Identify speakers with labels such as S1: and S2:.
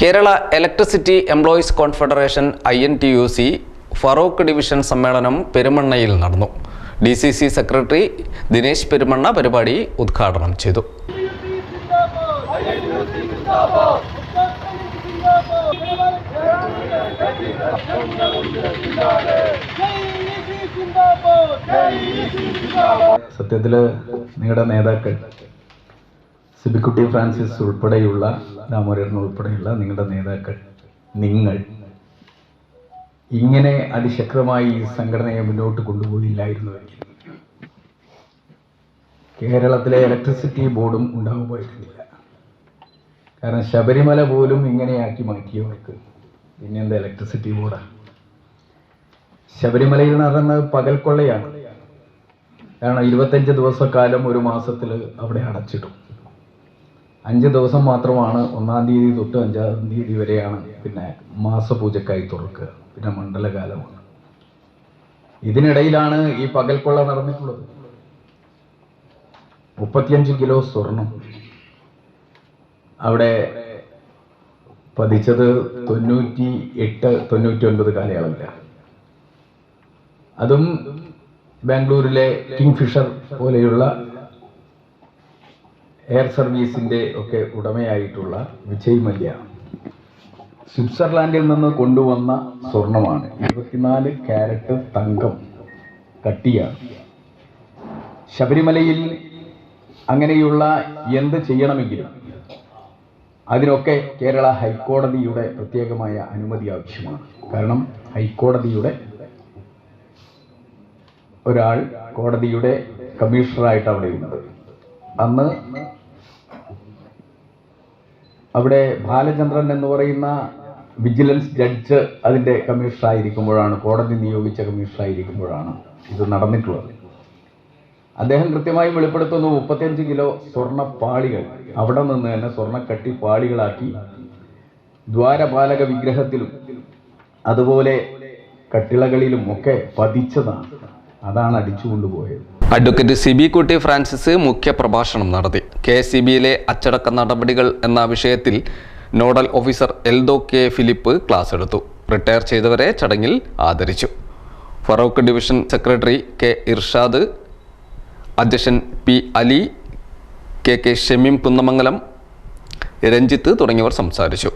S1: Kerala electricity employees confederation I N T U C Farook division സമ്മേളനം പെരുമണ്ണയിൽ നടന്നു. D C C secretary Dinesh Perumanna പരിപാടി ഉദ്ഘാടനം ചെയ്തു.
S2: സത്യത്തിൽ നിങ്ങളുടെ നേതാക്കൾ സിബിക്കുട്ടി ഫ്രാൻസിസ് ഉൾപ്പെടെയുള്ള രാമോരൻ ഉൾപ്പെടെയുള്ള നിങ്ങളുടെ നേതാക്കൾ നിങ്ങൾ ഇങ്ങനെ അതിശക്തമായി ഈ സംഘടനയെ മുന്നോട്ട് കൊണ്ടുപോയില്ലായിരുന്നുവെങ്കിൽ കേരളത്തിലെ ഇലക്ട്രിസിറ്റി ബോർഡും ഉണ്ടാകുമായിരുന്നില്ല കാരണം ശബരിമല പോലും ഇങ്ങനെയാക്കി മാറ്റിയവർക്ക് പിന്നെ എന്താ ഇലക്ട്രിസിറ്റി ബോർഡാണ് ശബരിമലയിൽ നടന്നത് പകൽക്കൊള്ളയാണ്. കാരണം ഇരുപത്തഞ്ച് ദിവസക്കാലം ഒരു മാസത്തിൽ അവിടെ അടച്ചിടും. അഞ്ച് ദിവസം മാത്രമാണ് ഒന്നാം തീയതി തൊട്ട് അഞ്ചാം തീയതി വരെയാണ് പിന്നെ മാസപൂജക്കായി തുറക്കുക. പിന്നെ മണ്ഡലകാലമാണ്. ഇതിനിടയിലാണ് ഈ പകൽക്കൊള്ള നടന്നിട്ടുള്ളത്. മുപ്പത്തിയഞ്ച് കിലോ സ്വർണം. അവിടെ പതിച്ചത് തൊണ്ണൂറ്റി എട്ട് തൊണ്ണൂറ്റി ഒൻപത് കാലയളവിലാണ്. അതും ബാംഗ്ലൂരിലെ കിങ് ഫിഷർ പോലെയുള്ള എയർ സർവീസിന്റെ ഒക്കെ ഉടമയായിട്ടുള്ള വിജയ് മല്യ സ്വിറ്റ്സർലാൻഡിൽ നിന്ന് കൊണ്ടുവന്ന സ്വർണമാണ്. ഇരുപത്തിനാല് ക്യാരറ്റ് തങ്കം കട്ടിയാണ് ശബരിമലയിൽ അങ്ങനെയുള്ള എന്ത് ചെയ്യണമെങ്കിലും അതിനൊക്കെ കേരള ഹൈക്കോടതിയുടെ പ്രത്യേകമായ അനുമതി ആവശ്യമാണ്. കാരണം ഹൈക്കോടതിയുടെ ഒരാൾ കോടതിയുടെ കമ്മീഷണറായിട്ട് അവിടെ ഉള്ളത് അന്ന് അവിടെ ബാലചന്ദ്രൻ എന്ന് പറയുന്ന വിജിലൻസ് ജഡ്ജ് അതിന്റെ കമ്മീഷണറായിരിക്കുമ്പോഴാണ് കോടതി നിയോഗിച്ച കമ്മീഷണറായിരിക്കുമ്പോഴാണ് ഇത് നടന്നിട്ടുള്ളത്. അദ്ദേഹം കൃത്യമായി വെളിപ്പെടുത്തുന്നു മുപ്പത്തിയഞ്ച് കിലോ സ്വർണ പാളികൾ അവിടെ നിന്ന് തന്നെ സ്വർണക്കട്ടി പാളികളാക്കി ദ്വാരപാലക വിഗ്രഹത്തിലും അതുപോലെ കട്ടിളകളിലും ഒക്കെ പതിച്ചതാണ്. അതാണ് അടിച്ചു കൊണ്ടുപോയത്
S1: advocate C B Kutty Francis മുഖ്യ പ്രഭാഷണം നടത്തി. കെ സി ബിയിലെ അച്ചടക്ക നടപടികൾ എന്ന വിഷയത്തിൽ nodal officer Eldho K Philip class എടുത്തു. റിട്ടയർ ചെയ്തവരെ ചടങ്ങിൽ ആദരിച്ചു. Farook division secretary K Irshad അധ്യക്ഷൻ P Ali K K Shameem Kunnamangalam Ranjith തുടങ്ങിയവർ സംസാരിച്ചു.